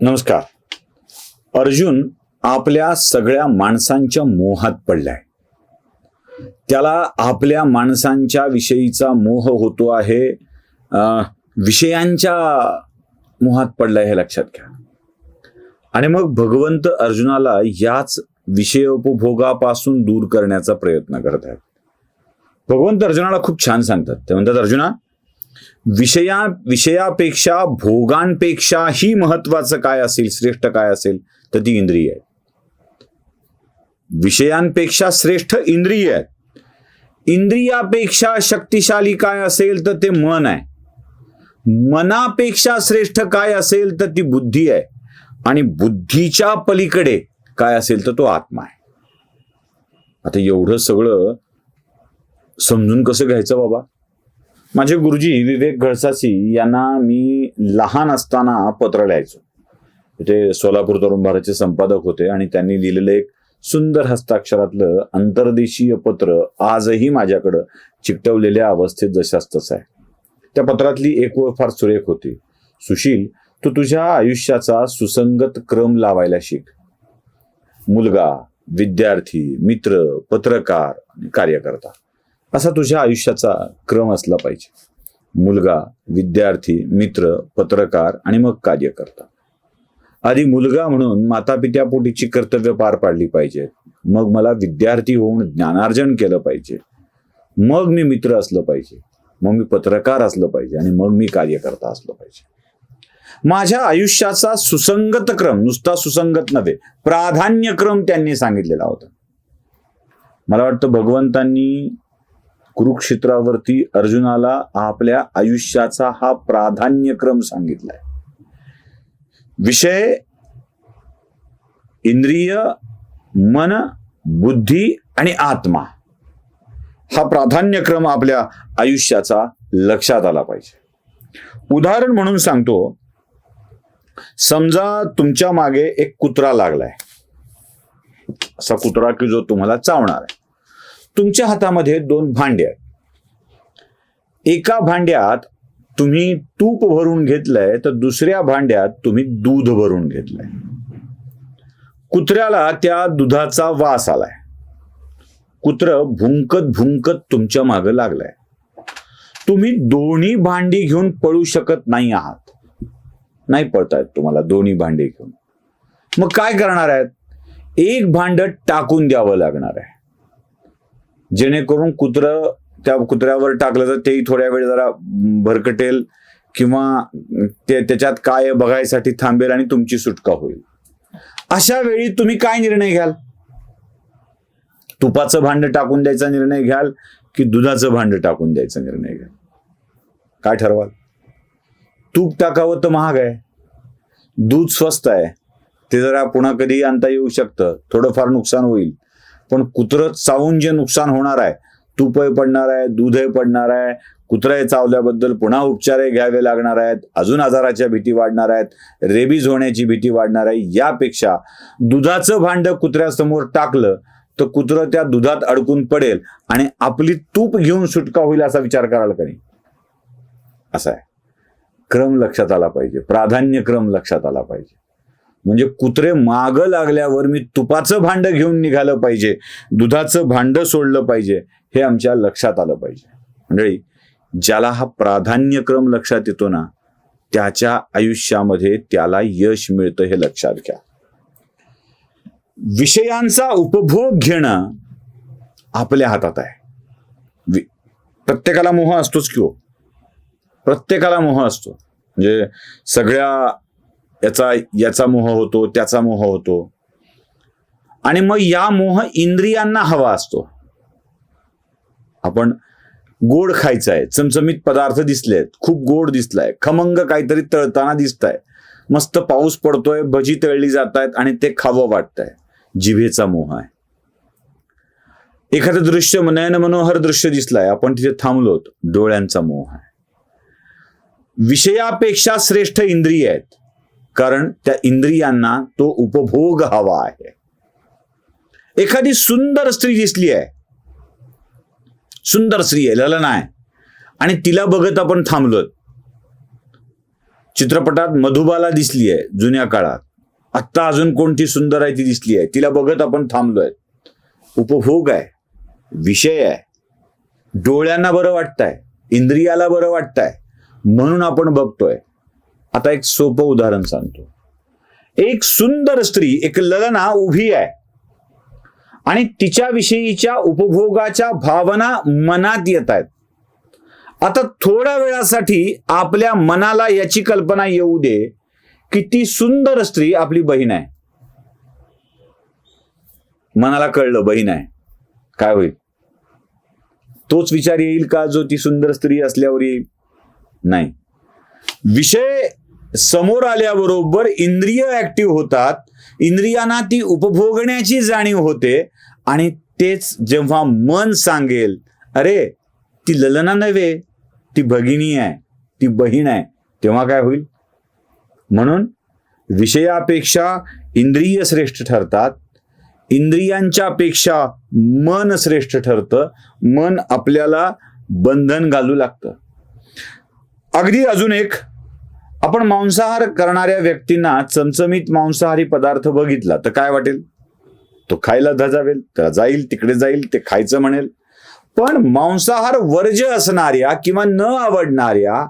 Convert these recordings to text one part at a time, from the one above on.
नमस्कार. अर्जुन आपल्या सगळ्या माणसांच्या मोहात पडलाय. त्याला आपल्या माणसांच्या विषयीचा मोह होतो आहे अं, विषयांच्या मोहात पडलाय हे लक्षात घ्या. आणि मग भगवंत अर्जुनाला याच विषयोपभोगापासून दूर करण्याचा प्रयत्न करत आहेत. भगवंत अर्जुनाला खूप छान सांगतात. ते म्हणतात अर्जुना विषया विषयापेक्षा भोगांपेक्षाही महत्वाचं काय असेल श्रेष्ठ काय असेल तर ती इंद्रिय आहे विषयांपेक्षा श्रेष्ठ इंद्रिय आहेत. इंद्रियापेक्षा शक्तिशाली काय असेल तर ते मन आहे. मनापेक्षा श्रेष्ठ काय असेल तर ती बुद्धी आहे. आणि बुद्धीच्या पलीकडे काय असेल तर तो आत्मा आहे. आता एवढं सगळं समजून कसं घ्यायचं बाबा? माझे गुरुजी विवेक घळसासी यांना मी लहान असताना पत्र लिहायचो. ते सोलापूर तरुण भारतचे संपादक होते आणि त्यांनी लिहिलेलं एक सुंदर हस्ताक्षरातलं अंतर्देशीय पत्र आजही माझ्याकडं चिकटवलेल्या अवस्थेत जशाच तसं आहे. त्या पत्रातली एक ओळ फार सुरेख होती. सुशील तू तुझ्या आयुष्याचा सुसंगत क्रम लावायला शिक. मुलगा विद्यार्थी मित्र पत्रकार कार्यकर्ता. असा तुझ्या आयुष्याचा क्रम असला पाहिजे. मुलगा विद्यार्थी मित्र पत्रकार आणि मग कार्यकर्ता. आधी मुलगा म्हणून मातापित्यापोटीची कर्तव्य पार पाडली पाहिजेत मग मला विद्यार्थी होऊन ज्ञानार्जन केलं पाहिजे. मग मी मित्र असलं पाहिजे. मग मी पत्रकार असलं पाहिजे आणि मग मी कार्यकर्ता असलं पाहिजे. माझ्या आयुष्याचा सुसंगत क्रम नुसता सुसंगत नव्हे प्राधान्यक्रम त्यांनी सांगितलेला होता. मला वाटतं भगवंतांनी कुरुक्षेत्रावरती अर्जुनाला आपल्या आयुष्याचा हा प्राधान्यक्रम सांगितलाय. विषय इंद्रिय मन बुद्धी आणि आत्मा हा प्राधान्यक्रम आपल्या आयुष्याचा लक्षात आला पाहिजे. उदाहरण म्हणून सांगतो समजा तुमच्या मागे एक कुत्रा लागलाय. असा कुत्रा की जो तुम्हाला चावणार आहे. तुमच्या हातामध्ये दोन भांडे आहेत. एका भांड्यात तुम्ही तूप भरून घेतलंय तर दुसऱ्या भांड्यात तुम्ही दूध भरून घेतलंय. कुत्र्याला त्या दुधाचा वास आलाय. कुत्र भुंकत भुंकत तुमच्या मागं लागलाय. तुम्ही दोन्ही भांडी घेऊन पळू शकत नाही आहात. नाही पळतायत तुम्हाला दोन्ही भांडी घेऊन. मग काय करणार आहेत? एक भांड टाकून द्यावं लागणार आहे. जेणेकरून कुत्र त्या कुत्र्यावर टाकलं तर तेही थोड्या वेळ जरा भरकटेल किंवा ते त्याच्यात काय बघायसाठी थांबेल आणि तुमची सुटका होईल. अशा वेळी तुम्ही काय निर्णय घ्याल? तुपाचं भांड टाकून द्यायचा निर्णय घ्याल की दुधाचं भांड टाकून द्यायचा निर्णय घ्याल? काय ठरवाल? तूप टाकावं तर महाग आहे. दूध स्वस्त आहे. ते जरा पुन्हा कधी आणता येऊ शकतं. थोडंफार नुकसान होईल. पण कुत्रं चावून जे नुकसान होणार आहे तूपही पडणार आहे दूधही पडणार आहे कुत्रे चावल्याबद्दल पुन्हा उपचारही घ्यावे लागणार आहेत अजून आजाराच्या भीती वाढणार आहेत रेबीज होण्याची भीती वाढणार आहे यापेक्षा दुधाचं भांड कुत्र्यासमोर टाकलं तर कुत्रं त्या दुधात अडकून पडेल आणि आपली तूप घेऊन सुटका होईल असा विचार कराल का नाही? असा आहे. क्रम लक्षात आला पाहिजे. प्राधान्य क्रम लक्षात आला पाहिजे. म्हणजे कुत्रे माग लागल्यावर मी तुपाचं भांड घेऊन निघालं पाहिजे. दुधाचं भांड सोडलं पाहिजे. हे आमच्या लक्षात आलं पाहिजे. मंडळी ज्याला हा प्राधान्यक्रम लक्षात येतो ना त्याच्या आयुष्यामध्ये त्याला यश मिळतं हे लक्षात घ्या. विषयांचा उपभोग घेणं आपल्या हातात आहे. प्रत्येकाला मोह असतोच किंवा हो? प्रत्येकाला मोह असतो. म्हणजे सगळ्या याचा याचा मोह होतो त्याचा मोह होतो. आणि मग या मोह इंद्रियांना हवा असतो. आपण गोड खायचा आहे चमचमीत पदार्थ दिसलेत खूप गोड दिसलाय खमंग काहीतरी तळताना दिसताय. मस्त पाऊस पडतोय भजी तळली जात आहेत आणि ते खावं वाटतंय. जिभेचा मोह आहे. एखादं दृश्य नयन मनोहर दृश्य दिसलाय आपण तिथे थांबलोत डोळ्यांचा मोह आहे. विषयापेक्षा श्रेष्ठ इंद्रिय आहेत. कारण त्या इंद्रियांना तो उपभोग हवा आहे. एखादी सुंदर स्त्री दिसली आहे. सुंदर स्त्री आहे ललना आहे. आणि तिला बघत आपण थांबलो चित्रपटात मधुबाला दिसली आहे जुन्या काळात. आत्ता अजून कोणती सुंदर आहे ती दिसली आहे तिला बघत आपण थांबलोय. उपभोग आहे विषय आहे. डोळ्यांना बरं वाटतंय इंद्रियाला बरं वाटतंय म्हणून आपण बघतोय. आता एक सोपं उदाहरण सांगतो. एक सुंदर स्त्री एक ललना उभी आहे. आणि तिच्याविषयीच्या उपभोगाच्या भावना मनात येत आहेत. आता थोड्या वेळासाठी आपल्या मनाला याची कल्पना येऊ दे की ती सुंदर स्त्री आपली बहीण आहे. मनाला कळलं बहीण आहे. काय होईल? तोच विचार येईल का जो ती सुंदर स्त्री असल्यावर येईल? नाही. विषय समोर आल्याबरोबर इंद्रिय ऍक्टिव्ह होतात. इंद्रियांना ती उपभोगण्याची जाणीव होते. आणि तेच जेव्हा मन सांगेल अरे ती ललना नव्हे ती भगिनी आहे ती बहीण आहे तेव्हा काय होईल? म्हणून विषयापेक्षा इंद्रिय श्रेष्ठ ठरतात. इंद्रियांच्या पेक्षा मन श्रेष्ठ ठरतं. मन आपल्याला बंधन घालू लागतं. अगदी अजून एक आपण मांसाहार करणाऱ्या व्यक्तींना चमचमीत मांसाहारी पदार्थ बघितला तर काय वाटेल? तो खायला धजावेल त्याला जाईल तिकडे जाईल ते खायचं म्हणेल. पण मांसाहार वर्ज्य असणाऱ्या किंवा न आवडणाऱ्या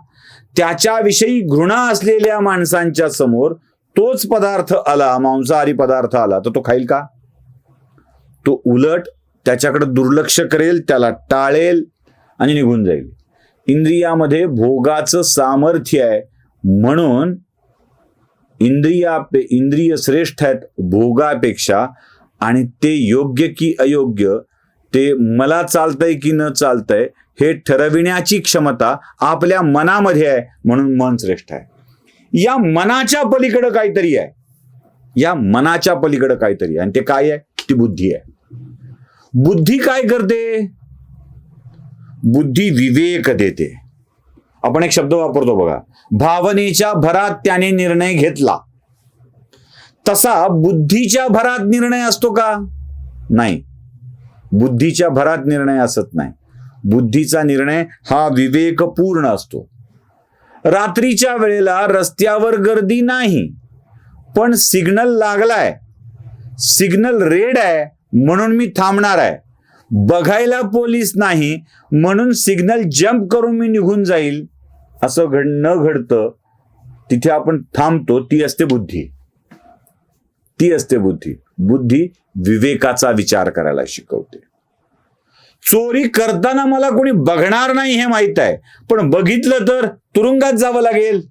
त्याच्याविषयी घृणा असलेल्या माणसांच्या समोर तोच पदार्थ आला मांसाहारी पदार्थ आला तर तो खाईल का? तो उलट त्याच्याकडे दुर्लक्ष करेल त्याला टाळेल आणि निघून जाईल. इंद्रियामध्ये भोगाचं सामर्थ्य आहे म्हणून इंद्रिया इंद्रिय श्रेष्ठ आहेत भोगापेक्षा आणि ते योग्य की अयोग्य ते मला चालतंय की न चालतंय हे ठरविण्याची क्षमता आपल्या मनामध्ये आहे म्हणून मन श्रेष्ठ आहे. या मनाच्या पलीकडं काहीतरी आहे. या मनाच्या पलीकडं काहीतरी आहे. आणि ते काय आहे? ती बुद्धी आहे. बुद्धी काय करते? बुद्धी विवेक देते. आपण एक शब्द वापरतो बघा. भावनेच्या भरात त्याने निर्णय घेतला. तसा बुद्धीच्या भरात निर्णय असतो का? नाही. बुद्धीच्या भरात निर्णय असत नाही. बुद्धीचा निर्णय हा विवेकपूर्ण असतो. रात्रीच्या वेळेला रस्त्यावर गर्दी नाही पण सिग्नल लागलाय. सिग्नल रेड आहे म्हणून मी थांबणार आहे. बघायला पोलीस नाही म्हणून सिग्नल जम्प करून मी निघून जाईल. असं घड न घडतं तिथे आपण थांबतो ती असते बुद्धी. ती असते बुद्धी. बुद्धी विवेकाचा विचार करायला शिकवते. चोरी करताना मला कोणी बघणार नाही हे माहीत आहे. पण बघितलं तर तुरुंगात जावं लागेल.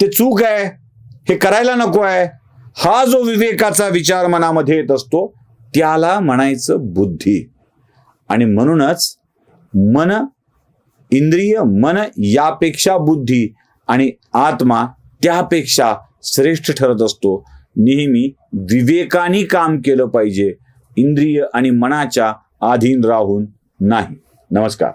ते चूक आहे. हे करायला नको आहे. हा जो विवेकाचा विचार मनामध्ये येत असतो त्याला म्हणायचं बुद्धी. आणि म्हणूनच मन इंद्रिय मन यापेक्षा बुद्धी आणि आत्मा त्यापेक्षा श्रेष्ठ ठरत असतो. नेहमी विवेकाने काम केलं पाहिजे. इंद्रिय आणि मनाच्या अधीन राहून नाही. नमस्कार.